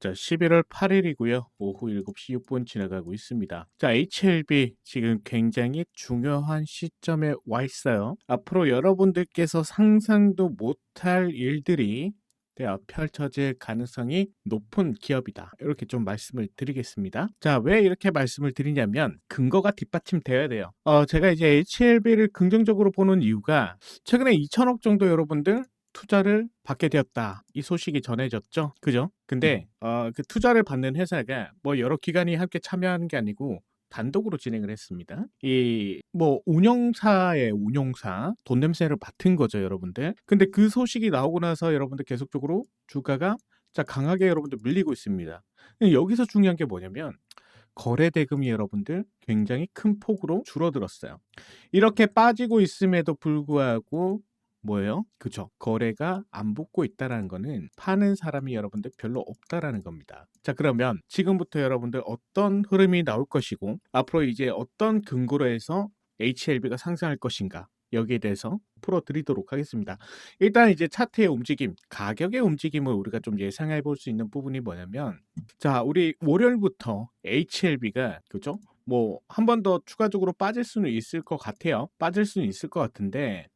자, 11월 8일이고요. 오후 7시 6분 지나가고 있습니다. 자, HLB 지금 굉장히 중요한 시점에 와 있어요. 앞으로 여러분들께서 상상도 못할 일들이 네, 펼쳐질 가능성이 높은 기업이다. 이렇게 좀 말씀을 드리겠습니다. 자, 왜 이렇게 말씀을 드리냐면 근거가 뒷받침되어야 돼요. 어, 제가 이제 HLB를 긍정적으로 보는 이유가 최근에 2천억 정도 여러분들 투자를 받게 되었다. 이 소식이 전해졌죠. 그죠? 근데 어, 그 투자를 받는 회사가 뭐 여러 기관이 함께 참여하는 게 아니고 단독으로 진행을 했습니다. 이 뭐 운영사의 운용사 돈 냄새를 맡은 거죠, 여러분들. 근데 그 소식이 나오고 나서 여러분들 계속적으로 주가가 자 강하게 여러분들 밀리고 있습니다. 여기서 중요한 게 뭐냐면 거래 대금이 여러분들 굉장히 큰 폭으로 줄어들었어요. 이렇게 빠지고 있음에도 불구하고 뭐예요? 그죠. 거래가 안 붙고 있다라는 거는 파는 사람이 여러분들 별로 없다라는 겁니다. 자, 그러면 지금부터 여러분들 어떤 흐름이 나올 것이고 앞으로 이제 어떤 근거로 해서 HLB가 상승할 것인가 여기에 대해서 풀어드리도록 하겠습니다. 일단 이제 차트의 움직임, 가격의 움직임을 우리가 좀 예상해 볼 수 있는 부분이 뭐냐면 자, 우리 월요일부터 HLB가 그죠? 뭐 한 번 더 추가적으로 빠질 수는 있을 것 같아요. 빠질 수는 있을 것 같은데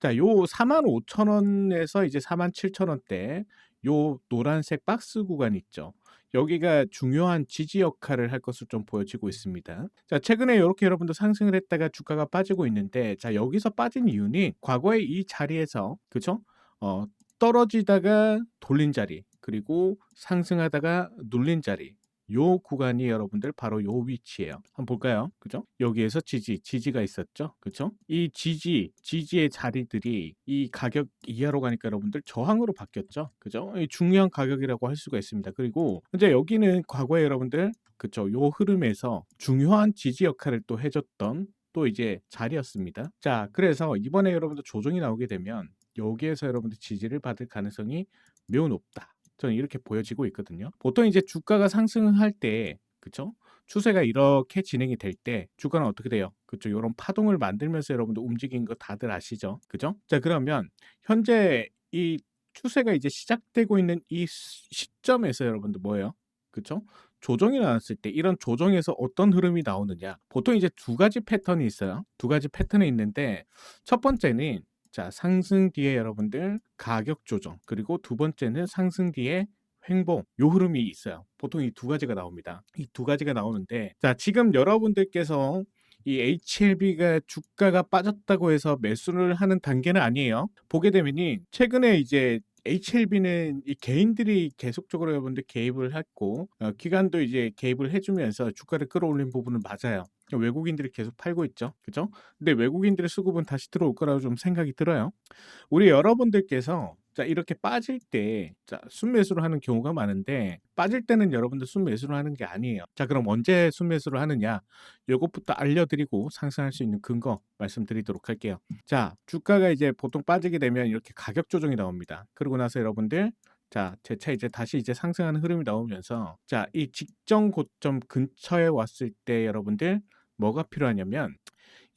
자, 요 45,000원에서 이제 47,000원대 요 노란색 박스 구간 있죠. 여기가 중요한 지지 역할을 할 것으로 좀 보여지고 있습니다. 자, 최근에 이렇게 여러분들 상승을 했다가 주가가 빠지고 있는데 자, 여기서 빠진 이유는 과거에 이 자리에서 그죠? 어, 떨어지다가 돌린 자리, 그리고 상승하다가 눌린 자리. 요 구간이 여러분들 바로 요 위치예요. 한번 볼까요? 그죠? 여기에서 지지, 지지가 있었죠. 그죠? 이 지지, 지지의 자리들이 이 가격 이하로 가니까 여러분들 저항으로 바뀌었죠. 그죠? 이 중요한 가격이라고 할 수가 있습니다. 그리고 이제 여기는 과거에 여러분들 그죠? 요 흐름에서 중요한 지지 역할을 또 해줬던 또 이제 자리였습니다. 자, 그래서 이번에 여러분들 조정이 나오게 되면 여기에서 여러분들 지지를 받을 가능성이 매우 높다. 저는 이렇게 보여지고 있거든요. 보통 이제 주가가 상승할 때, 그쵸? 추세가 이렇게 진행이 될 때 주가는 어떻게 돼요? 그쵸? 이런 파동을 만들면서 여러분들 움직인 거 다들 아시죠? 그죠? 자, 그러면 현재 이 추세가 이제 시작되고 있는 이 시- 시점에서 여러분들 뭐예요? 그쵸? 조정이 나왔을 때 이런 조정에서 어떤 흐름이 나오느냐? 보통 이제 두 가지 패턴이 있어요. 두 가지 패턴이 있는데 첫 번째는 자, 상승 뒤에 여러분들 가격 조정, 그리고 두 번째는 상승 뒤에 횡보, 요 흐름이 있어요. 보통 이 두 가지가 나옵니다. 이 두 가지가 나오는데, 자, 지금 여러분들께서 이 HLB가 주가가 빠졌다고 해서 매수를 하는 단계는 아니에요. 보게 되면이 최근에 이제 HLB는 이 개인들이 계속적으로 여러분들 개입을 했고 어, 기관도 이제 개입을 해주면서 주가를 끌어올린 부분은 맞아요. 외국인들이 계속 팔고 있죠, 그죠? 근데 외국인들의 수급은 다시 들어올 거라고 좀 생각이 들어요. 우리 여러분들께서 자 이렇게 빠질 때 자 순매수를 하는 경우가 많은데 빠질 때는 여러분들 순매수를 하는 게 아니에요. 자 그럼 언제 순매수를 하느냐? 요것부터 알려드리고 상승할 수 있는 근거 말씀드리도록 할게요. 자 주가가 이제 보통 빠지게 되면 이렇게 가격 조정이 나옵니다. 그러고 나서 여러분들 자, 재차 이제 다시 이제 상승하는 흐름이 나오면서 자, 이 직전 고점 근처에 왔을 때 여러분들 뭐가 필요하냐면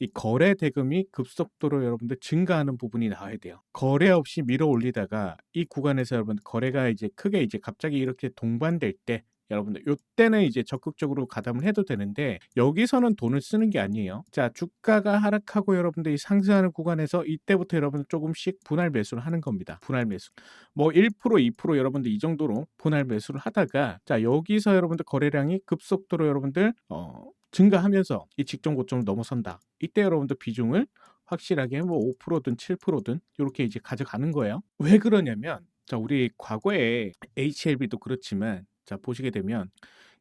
이 거래 대금이 급속도로 여러분들 증가하는 부분이 나와야 돼요. 거래 없이 밀어 올리다가 이 구간에서 여러분 거래가 이제 크게 이제 갑자기 이렇게 동반될 때 여러분들 요때는 이제 적극적으로 가담을 해도 되는데 여기서는 돈을 쓰는 게 아니에요. 자 주가가 하락하고 여러분들이 상승하는 구간에서 이때부터 여러분들 조금씩 분할 매수를 하는 겁니다. 분할 매수. 뭐 1% 2% 여러분들 이 정도로 분할 매수를 하다가 자 여기서 여러분들 거래량이 급속도로 여러분들 어 증가하면서 이 직전 고점을 넘어선다. 이때 여러분들 비중을 확실하게 뭐 5%든 7%든 이렇게 이제 가져가는 거예요. 왜 그러냐면 자 우리 과거에 HLB도 그렇지만 자 보시게 되면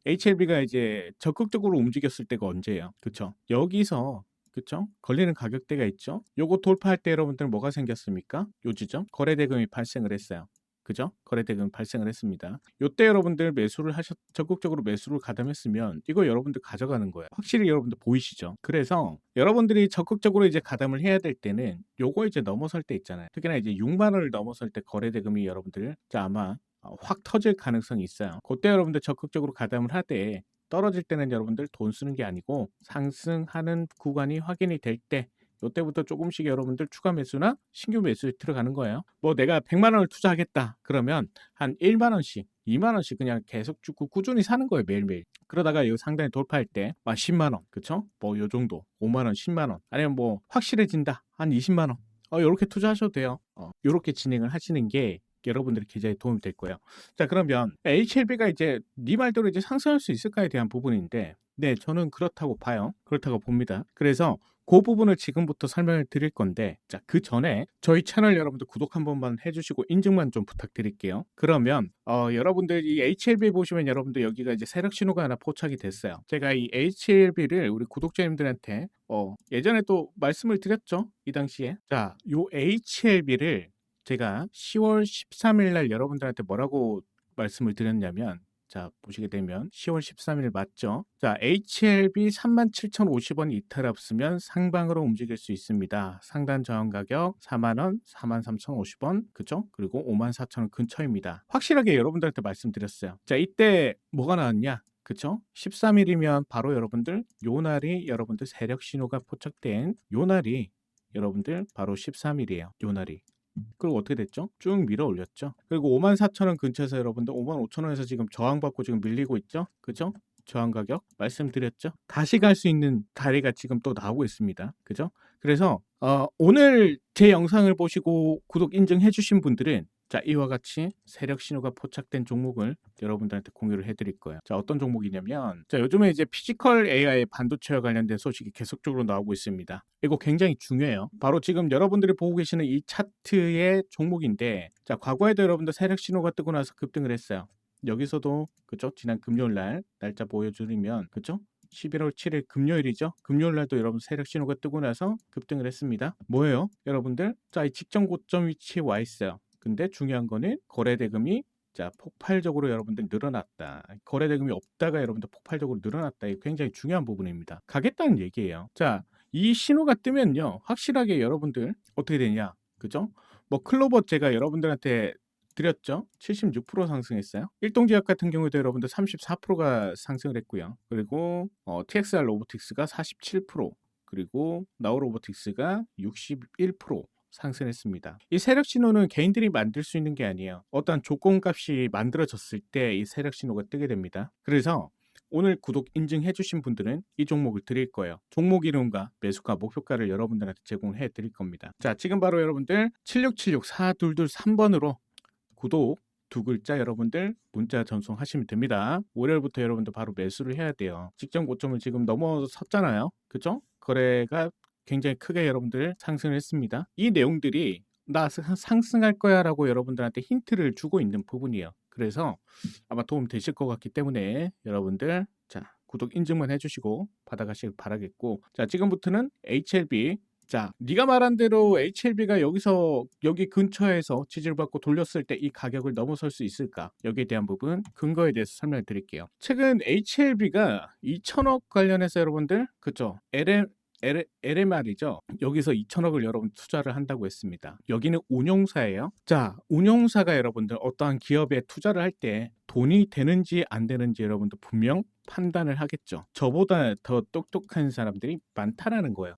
HLB가 이제 적극적으로 움직였을 때가 언제예요? 그쵸? 여기서 그쵸? 걸리는 가격대가 있죠? 요거 돌파할 때 여러분들 뭐가 생겼습니까? 요 지점 거래 대금이 발생을 했어요. 그죠? 거래 대금 발생을 했습니다. 요때 여러분들 매수를 하셨 적극적으로 매수를 가담했으면 이거 여러분들 가져가는 거예요. 확실히 여러분들 보이시죠? 그래서 여러분들이 적극적으로 이제 가담을 해야 될 때는 요거 이제 넘어설 때 있잖아요. 특히나 이제 6만 원을 넘어설 때 거래 대금이 여러분들 자 아마 어, 확 터질 가능성이 있어요. 그때 여러분들 적극적으로 가담을 하되 떨어질 때는 여러분들 돈 쓰는 게 아니고 상승하는 구간이 확인이 될 때 요때부터 조금씩 여러분들 추가 매수나 신규 매수에 들어가는 거예요. 뭐 내가 100만 원을 투자하겠다. 그러면 한 1만 원씩 2만 원씩 그냥 계속 주고 꾸준히 사는 거예요 매일매일. 그러다가 이 상단에 돌파할 때 막 10만 원, 그쵸? 뭐 요 정도, 5만 원, 10만 원, 아니면 뭐 확실해진다 한 20만 원. 어, 요렇게 투자하셔도 돼요. 어, 요렇게 진행을 하시는 게 여러분들의 계좌에 도움이 될 거예요. 자, 그러면 HLB가 이제 네 말대로 이제 상승할 수 있을까에 대한 부분인데, 네, 저는 그렇다고 봐요. 그렇다고 봅니다. 그래서 그 부분을 지금부터 설명을 드릴 건데, 자, 그 전에 저희 채널 여러분들 구독 한 번만 해주시고 인증만 좀 부탁드릴게요. 그러면, 어, 여러분들 이 HLB 보시면 여러분들 여기가 이제 세력 신호가 하나 포착이 됐어요. 제가 이 HLB를 우리 구독자님들한테, 어, 예전에 또 말씀을 드렸죠. 이 당시에. 자, 요 HLB를 제가 10월 13일 날 여러분들한테 뭐라고 말씀을 드렸냐면 자 보시게 되면 10월 13일 맞죠? 자 HLB 37,050원 이탈 없으면 상방으로 움직일 수 있습니다. 상단 저항 가격 4만원, 43,050원 그죠? 그리고 54,000원 근처입니다. 확실하게 여러분들한테 말씀드렸어요. 자 이때 뭐가 나왔냐? 그쵸? 13일이면 바로 여러분들 요 날이 여러분들 세력 신호가 포착된 요 날이 여러분들 바로 13일이에요. 요 날이. 그리고 어떻게 됐죠? 쭉 밀어 올렸죠. 그리고 54,000원 근처에서 여러분들 55,000원에서 지금 저항받고 지금 밀리고 있죠. 그죠? 저항 가격 말씀드렸죠. 다시 갈 수 있는 다리가 지금 또 나오고 있습니다. 그죠? 그래서 어, 오늘 제 영상을 보시고 구독 인증해 주신 분들은 자, 이와 같이 세력 신호가 포착된 종목을 여러분들한테 공유를 해드릴 거예요. 자, 어떤 종목이냐면, 자, 요즘에 이제 피지컬 AI 반도체와 관련된 소식이 계속적으로 나오고 있습니다. 이거 굉장히 중요해요. 바로 지금 여러분들이 보고 계시는 이 차트의 종목인데, 자, 과거에도 여러분들 세력 신호가 뜨고 나서 급등을 했어요. 여기서도, 그죠? 지난 금요일 날, 날짜 보여드리면, 그죠? 11월 7일 금요일이죠. 금요일 날도 여러분 세력 신호가 뜨고 나서 급등을 했습니다. 뭐예요? 여러분들? 자, 이 직전 고점 위치에 와 있어요. 근데 중요한 거는 거래 대금이 자 폭발적으로 여러분들 늘어났다. 거래 대금이 없다가 여러분들 폭발적으로 늘어났다. 이게 굉장히 중요한 부분입니다. 가겠다는 얘기예요. 자, 이 신호가 뜨면요. 확실하게 여러분들 어떻게 되냐? 그죠? 뭐 클로버 제가 여러분들한테 드렸죠. 76% 상승했어요. 일동제약 같은 경우에도 여러분들 34%가 상승을 했고요. 그리고 어, TXR 로보틱스가 47%, 그리고 나우 로보틱스가 61% 상승했습니다. 이 세력 신호는 개인들이 만들 수 있는 게 아니에요. 어떤 조건값이 만들어졌을 때 이 세력 신호가 뜨게 됩니다. 그래서 오늘 구독 인증해 주신 분들은 이 종목을 드릴 거예요. 종목 이름과 매수가 목표가를 여러분들한테 제공해 드릴 겁니다. 자, 지금 바로 여러분들 7676-4223번으로 구독 두 글자 여러분들 문자 전송하시면 됩니다. 월요일부터 여러분들 바로 매수를 해야 돼요. 직전 고점을 지금 넘어섰잖아요. 그죠? 거래가 굉장히 크게 여러분들 상승을 했습니다. 이 내용들이 나 상승할 거야 라고 여러분들한테 힌트를 주고 있는 부분이에요. 그래서 아마 도움 되실 것 같기 때문에 여러분들 자 구독 인증만 해주시고 받아가시길 바라겠고. 자 지금부터는 HLB 자 네가 말한 대로 HLB가 여기서 여기 근처에서 지지를 받고 돌렸을 때 이 가격을 넘어설 수 있을까? 여기에 대한 부분 근거에 대해서 설명을 드릴게요. 최근 HLB가 2천억 관련해서 여러분들 그죠 LM LMR이죠. 여기서 2천억을 여러분 투자를 한다고 했습니다. 여기는 운용사예요. 자, 운용사가 여러분들 어떠한 기업에 투자를 할 때 돈이 되는지 안 되는지 여러분들 분명 판단을 하겠죠. 저보다 더 똑똑한 사람들이 많다라는 거예요.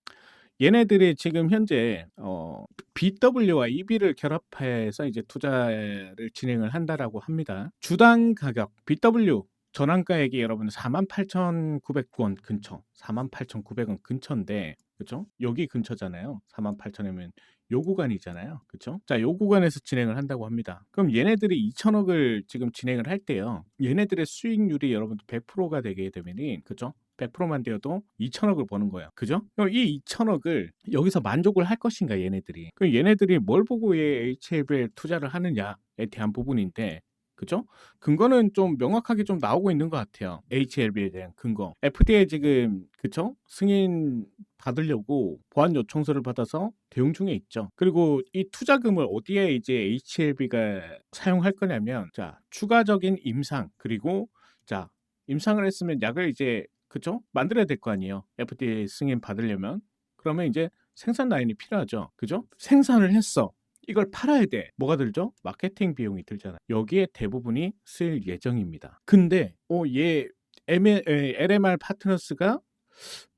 얘네들이 지금 현재 어, BW와 EB를 결합해서 이제 투자를 진행을 한다라고 합니다. 주당 가격 BW 전환가액이 여러분 48,900원 근처, 48,900원 근처인데 그죠? 여기 근처잖아요. 48,000이면 요 구간이잖아요. 그쵸? 자, 요 구간에서 진행을 한다고 합니다. 그럼 얘네들이 2천억을 지금 진행을 할 때요. 얘네들의 수익률이 여러분들 100%가 되게 되면은 그죠? 100%만 되어도 2천억을 버는 거예요. 그죠? 그럼 이 2천억을 여기서 만족을 할 것인가 얘네들이. 그럼 얘네들이 뭘 보고 이 HLB에 투자를 하느냐에 대한 부분인데 그죠? 근거는 좀 명확하게 좀 나오고 있는 것 같아요. HLB에 대한 근거. FDA 지금 그쵸? 승인 받으려고 보안 요청서를 받아서 대응 중에 있죠. 그리고 이 투자금을 어디에 이제 HLB가 사용할 거냐면 자 추가적인 임상 그리고 자 임상을 했으면 약을 이제 그쵸? 만들어야 될 거 아니에요. FDA 승인 받으려면 그러면 이제 생산 라인이 필요하죠. 그죠? 생산을 했어. 이걸 팔아야 돼. 뭐가 들죠? 마케팅 비용이 들잖아요. 여기에 대부분이 쓸 예정입니다. 근데 어, 얘 LMR 파트너스가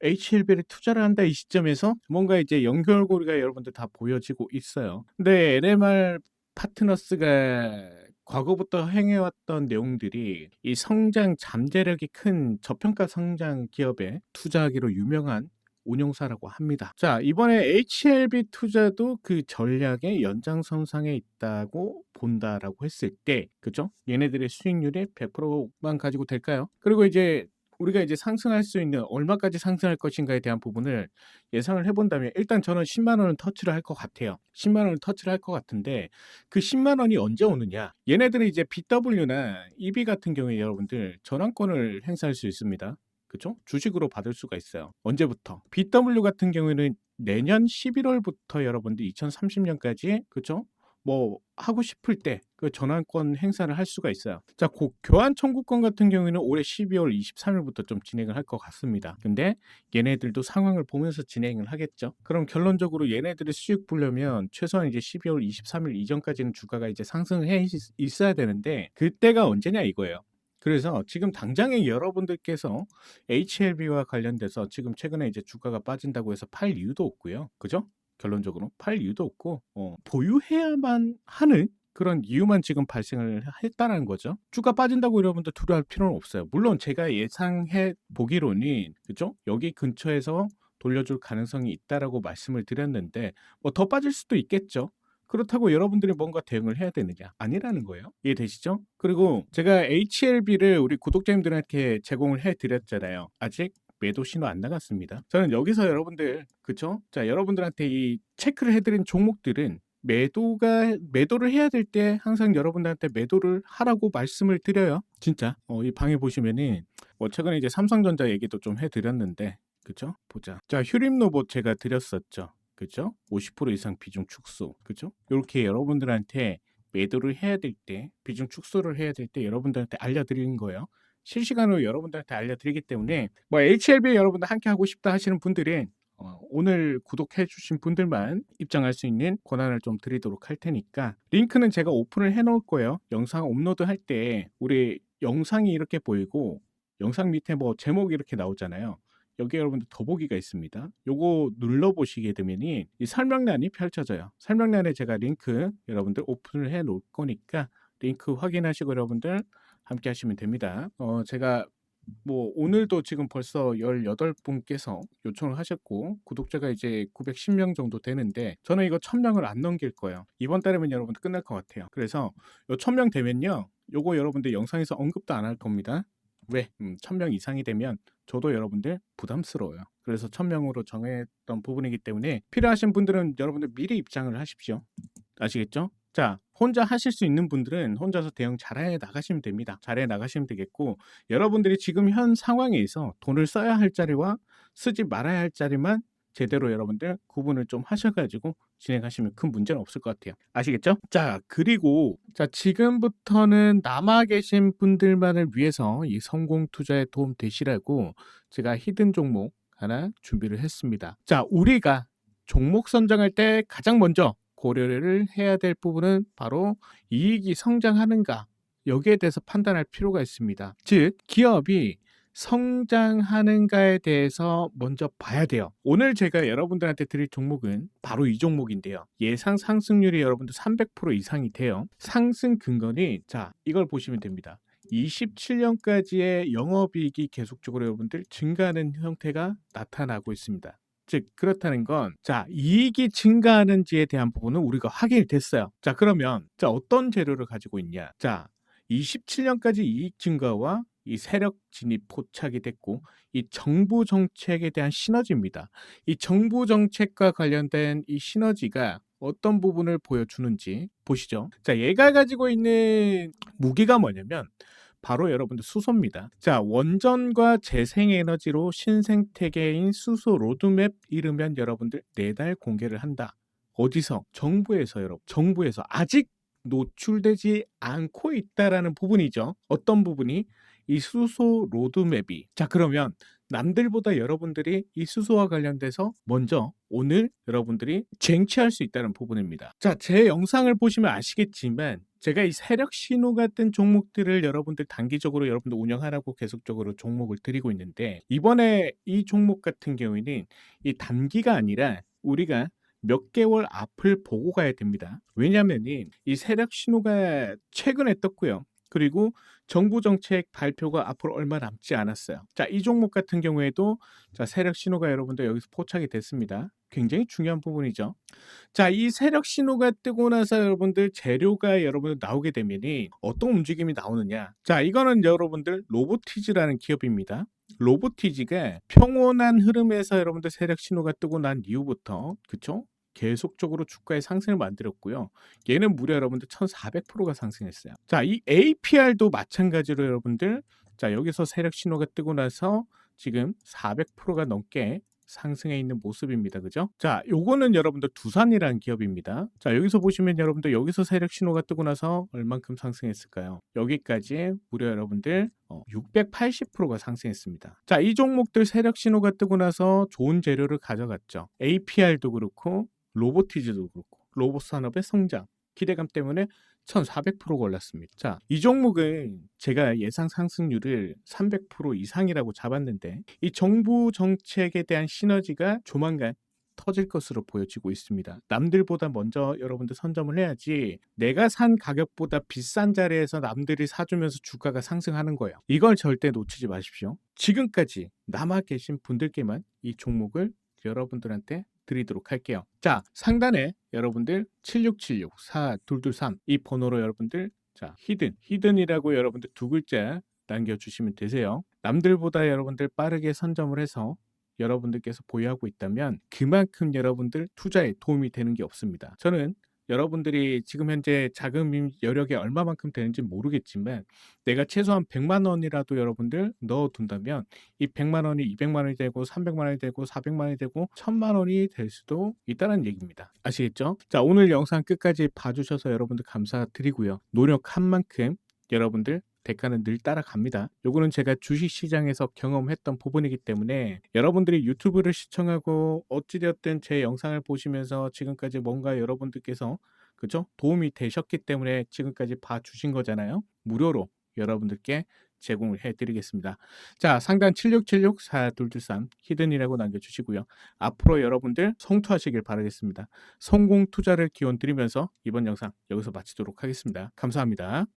HLB를 투자를 한다 이 시점에서 뭔가 이제 연결고리가 여러분들 다 보여지고 있어요. 근데 LMR 파트너스가 과거부터 행해왔던 내용들이 이 성장 잠재력이 큰 저평가 성장 기업에 투자하기로 유명한 운용사라고 합니다. 자, 이번에 HLB 투자도 그 전략의 연장선상에 있다고 본다라고 했을 때, 그죠? 얘네들의 수익률이 100%만 가지고 될까요? 그리고 이제 우리가 이제 상승할 수 있는 얼마까지 상승할 것인가에 대한 부분을 예상을 해본다면 일단 저는 10만 원은 터치를 할 것 같아요. 10만 원을 터치를 할 것 같은데 그 10만 원이 언제 오느냐? 얘네들은 이제 BW나 EB 같은 경우에 여러분들 전환권을 행사할 수 있습니다. 그죠? 주식으로 받을 수가 있어요. 언제부터? BW 같은 경우에는 내년 11월부터 여러분들 2030년까지 그죠? 뭐 하고 싶을 때 그 전환권 행사를 할 수가 있어요. 자, 고, 교환 청구권 같은 경우에는 올해 12월 23일부터 좀 진행을 할 것 같습니다. 근데 얘네들도 상황을 보면서 진행을 하겠죠. 그럼 결론적으로 얘네들이 수익 보려면 최소한 이제 12월 23일 이전까지는 주가가 이제 상승해 있- 있어야 되는데 그때가 언제냐 이거예요. 그래서 지금 당장에 여러분들께서 HLB와 관련돼서 지금 최근에 이제 주가가 빠진다고 해서 팔 이유도 없고요. 그죠? 결론적으로 팔 이유도 없고 어, 보유해야만 하는 그런 이유만 지금 발생을 했다는 거죠. 주가 빠진다고 여러분들 두려워할 필요는 없어요. 물론 제가 예상해 보기로는 그죠? 여기 근처에서 돌려줄 가능성이 있다라고 말씀을 드렸는데 뭐 더 빠질 수도 있겠죠. 그렇다고 여러분들이 뭔가 대응을 해야 되느냐? 아니라는 거예요. 이해되시죠? 그리고 제가 HLB를 우리 구독자님들한테 제공을 해 드렸잖아요. 아직 매도 신호 안 나갔습니다. 저는 여기서 여러분들 그쵸? 자 여러분들한테 이 체크를 해드린 종목들은 매도가 매도를 해야 될 때 항상 여러분들한테 매도를 하라고 말씀을 드려요. 진짜 어, 이 방에 보시면은 뭐 최근에 이제 삼성전자 얘기도 좀 해드렸는데 그죠? 보자. 자 휴림 로봇 제가 드렸었죠. 그죠? 50% 이상 비중 축소. 그죠? 이렇게 여러분들한테 매도를 해야 될 때, 비중 축소를 해야 될 때 여러분들한테 알려드리는 거예요. 실시간으로 여러분들한테 알려드리기 때문에 뭐 HLB 여러분들 함께 하고 싶다 하시는 분들은 어, 오늘 구독해 주신 분들만 입장할 수 있는 권한을 좀 드리도록 할 테니까 링크는 제가 오픈을 해 놓을 거예요. 영상 업로드 할 때 우리 영상이 이렇게 보이고 영상 밑에 뭐 제목이 이렇게 나오잖아요. 여기 여러분들 더보기가 있습니다. 요거 눌러 보시게 되면이 이 설명란이 펼쳐져요. 설명란에 제가 링크 여러분들 오픈을 해 놓을 거니까 링크 확인하시고 여러분들 함께 하시면 됩니다. 어, 제가 뭐 오늘도 지금 벌써 18분께서 요청을 하셨고 구독자가 이제 910명 정도 되는데 저는 이거 1000명을 안 넘길 거예요. 이번 달이면 여러분들 끝날 것 같아요. 그래서 요 1000명 되면요. 요거 여러분들 영상에서 언급도 안 할 겁니다. 왜? 음, 1000명 이상이 되면 저도 여러분들 부담스러워요. 그래서 1000명으로 정했던 부분이기 때문에 필요하신 분들은 여러분들 미리 입장을 하십시오. 아시겠죠? 자, 혼자 하실 수 있는 분들은 혼자서 대응 잘해 나가시면 됩니다. 잘해 나가시면 되겠고, 여러분들이 지금 현 상황에서 돈을 써야 할 자리와 쓰지 말아야 할 자리만 제대로 여러분들 구분을 좀 하셔가지고 진행하시면 큰 문제는 없을 것 같아요. 아시겠죠? 자, 그리고 자 지금부터는 남아 계신 분들만을 위해서 이 성공 투자에 도움 되시라고 제가 히든 종목 하나 준비를 했습니다. 자, 우리가 종목 선정할 때 가장 먼저 고려를 해야 될 부분은 바로 이익이 성장하는가 여기에 대해서 판단할 필요가 있습니다. 즉 기업이 성장하는가에 대해서 먼저 봐야 돼요. 오늘 제가 여러분들한테 드릴 종목은 바로 이 종목인데요. 예상 상승률이 여러분들 300% 이상이 돼요. 상승 근거는 자 이걸 보시면 됩니다. 27년까지의 영업이익이 계속적으로 여러분들 증가하는 형태가 나타나고 있습니다. 즉 그렇다는 건 자 이익이 증가하는지에 대한 부분은 우리가 확인이 됐어요. 자 그러면 자 어떤 재료를 가지고 있냐? 자 27년까지 이익 증가와 이 세력 진입 포착이 됐고 이 정부 정책에 대한 시너지입니다. 이 정부 정책과 관련된 이 시너지가 어떤 부분을 보여주는지 보시죠. 자, 얘가 가지고 있는 무기가 뭐냐면 바로 여러분들 수소입니다. 자, 원전과 재생에너지로 신생태계인 수소 로드맵 이르면 여러분들 내달 공개를 한다. 어디서? 정부에서 여러분. 정부에서 아직 노출되지 않고 있다라는 부분이죠. 어떤 부분이? 이 수소 로드맵이. 자, 그러면 남들보다 여러분들이 이 수소와 관련돼서 먼저 오늘 여러분들이 쟁취할 수 있다는 부분입니다. 자, 제 영상을 보시면 아시겠지만 제가 이 세력 신호 같은 종목들을 여러분들 단기적으로 여러분들 운영하라고 계속적으로 종목을 드리고 있는데 이번에 이 종목 같은 경우에는 이 단기가 아니라 우리가 몇 개월 앞을 보고 가야 됩니다. 왜냐하면이 이 세력 신호가 최근에 떴고요. 그리고 정부 정책 발표가 앞으로 얼마 남지 않았어요. 자, 이 종목 같은 경우에도 자, 세력 신호가 여러분들 여기서 포착이 됐습니다. 굉장히 중요한 부분이죠. 자, 이 세력 신호가 뜨고 나서 여러분들 재료가 여러분들 나오게 되면이 어떤 움직임이 나오느냐. 자, 이거는 여러분들 로보티즈라는 기업입니다. 로보티즈가 평온한 흐름에서 여러분들 세력 신호가 뜨고 난 이후부터 그쵸? 계속적으로 주가의 상승을 만들었고요. 얘는 무려 여러분들 1,400%가 상승했어요. 자, 이 APR도 마찬가지로 여러분들 자, 여기서 세력 신호가 뜨고 나서 지금 400%가 넘게 상승해 있는 모습입니다. 그죠? 자, 요거는 여러분들 두산이라는 기업입니다. 자, 여기서 보시면 여러분들 여기서 세력 신호가 뜨고 나서 얼만큼 상승했을까요? 여기까지 무려 여러분들 어, 680%가 상승했습니다. 자, 이 종목들 세력 신호가 뜨고 나서 좋은 재료를 가져갔죠. APR도 그렇고 로보티즈도 그렇고 로봇 산업의 성장 기대감 때문에 1,400%가 올랐습니다. 자, 이 종목은 제가 예상 상승률을 300% 이상이라고 잡았는데 이 정부 정책에 대한 시너지가 조만간 터질 것으로 보여지고 있습니다. 남들보다 먼저 여러분들 선점을 해야지 내가 산 가격보다 비싼 자리에서 남들이 사주면서 주가가 상승하는 거예요. 이걸 절대 놓치지 마십시오. 지금까지 남아 계신 분들께만 이 종목을 여러분들한테 드리도록 할게요. 자, 상단에 여러분들 7676 4223 이 번호로 여러분들 자, 히든, 히든이라고 여러분들 두 글자 남겨 주시면 되세요. 남들보다 여러분들 빠르게 선점을 해서 여러분들께서 보유하고 있다면 그만큼 여러분들 투자에 도움이 되는 게 없습니다. 저는 여러분들이 지금 현재 자금 여력이 얼마만큼 되는지 모르겠지만 내가 최소한 100만 원이라도 여러분들 넣어둔다면 이 100만 원이 200만 원이 되고 300만 원이 되고 400만 원이 되고 1000만 원이 될 수도 있다는 얘기입니다. 아시겠죠? 자 오늘 영상 끝까지 봐주셔서 여러분들 감사드리고요. 노력한 만큼 여러분들 대가는 늘 따라갑니다. 요거는 제가 주식시장에서 경험했던 부분이기 때문에 여러분들이 유튜브를 시청하고 어찌되었든 제 영상을 보시면서 지금까지 뭔가 여러분들께서 그죠? 도움이 되셨기 때문에 지금까지 봐주신 거잖아요. 무료로 여러분들께 제공을 해드리겠습니다. 자, 상단 7676-4223 히든이라고 남겨주시고요. 앞으로 여러분들 성투하시길 바라겠습니다. 성공 투자를 기원 드리면서 이번 영상 여기서 마치도록 하겠습니다. 감사합니다.